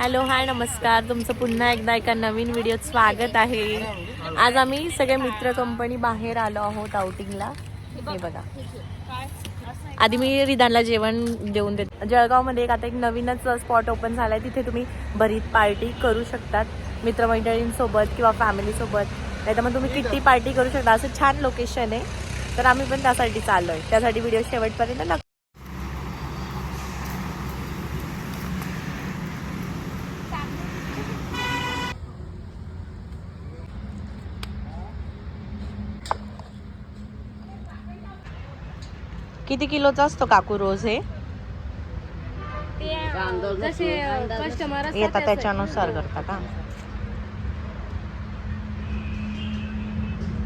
Hello hi नमस्कार. तुमचं पुन्हा एकदा एका नवीन व्हिडिओत स्वागत आहे. आज आम्ही सगळे मित्र कंपनी बाहेर आलो आहोत आउटिंगला हे बघा. आधी मी रिदानला जेवण देऊन देते. जळगावमध्ये एक आता एक नवीनच स्पॉट ओपन झाला आहे तिथे तुम्ही बरीच पार्टी करू शकतात. मित्रमंडळींसोबत किंवा फॅमिलीसोबत नाही तर मग तुम्ही किट्टी पार्टी करू शकता. असं छान लोकेशन आहे. तर आम्ही पण त्यासाठी चाललो आहे त्यासाठी व्हिडिओ शेवटपर्यंत नक्की किती किलोचा असतो काकू रोज हे? जसे कस्टमर येतात त्याच्यानुसार करता का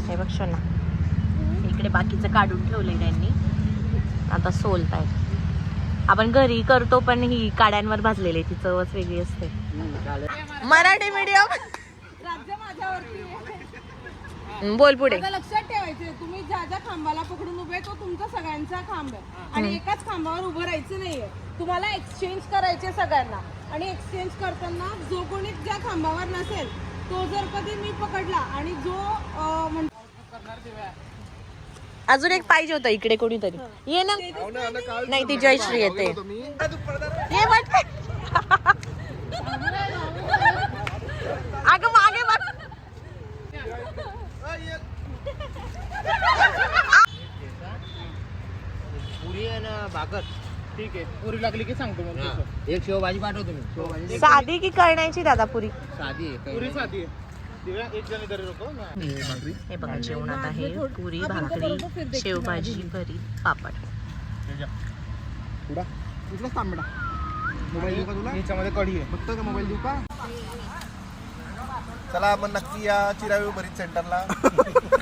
हे बघ ना इकडे बाकीचं काढून ठेवलंय त्यांनी. आता सोलताय आपण घरी करतो पण ही काड्यांवर भाजलेली ती चवच वेगळी असते. मराठी मीडियम राज्य माझ्यावरती आहे. बोल पुढे. ठेवायचे तुम्ही ज्या ज्या खांबाला पकडून उभे तो तुमचा सगळ्यांचा खांब आहे. आणि एकाच खांबावर उभं राहायचं नाहीये. तुम्हाला एक्सचेंज करायचे सगळ्यांना. आणि एक्सचेंज करताना जो कोणी ज्या खांबावर नसेल तो जर कधी मी पकडला आणि जो अजून एक पाहिजे होतं इकडे कोणीतरी. ये ना. नाही ती जयश्री येते ये पटकन. अगं मागे बघ पुरी आहे ना भाकर ठीक आहे. पुरी लागली की सांगतो मग एक शेवभाजी पाठवतो मी. शेवभाजी साधी की करण्याची दादा पुरी? साधी आहे पुरी साधी एक जण तरी नको हे. बघा जेवणात आहे पुरी भाकरी शेवभाजी भरीत पापड. कुठलाच मोबाईल देऊ का तुला? याच्यामध्ये कढी आहे. फक्त का मोबाईल देऊ का? चला आपण नक्की या चिरावी बरीच सेंटरला.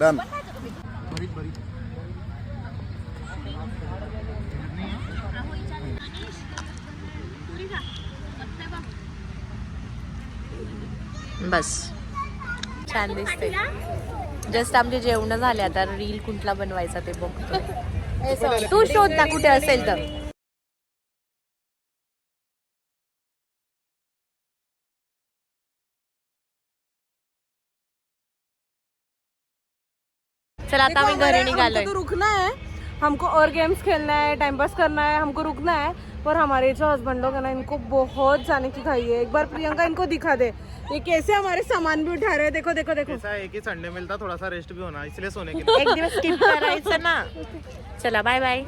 डन बस. छान दिसते जस्ट आमचे जेवण झाले आता रील कुठला बनवायचा ते बघतो. तू शोध ना कुठे असेल तर. चला आता आम्ही घरी निघालोय. तो रुकना है। हमको और गेम्स खेलना है टाइम पास करना है हमको रुकना है। पर हमारे जो हस्बैंड लोग है ना इनको बहुत जाने की खाई है। एक बार प्रियंका इनको दिखा दे। ये कैसे हमारे सामान भी उठा रहे हैं? देखो देखो देखो। ऐसा है कि संडे मिलता थोड़ा सा रेस्ट भी होना इसलिए सोने के एक दिवस स्किप करायचं ना। चला बाय बाय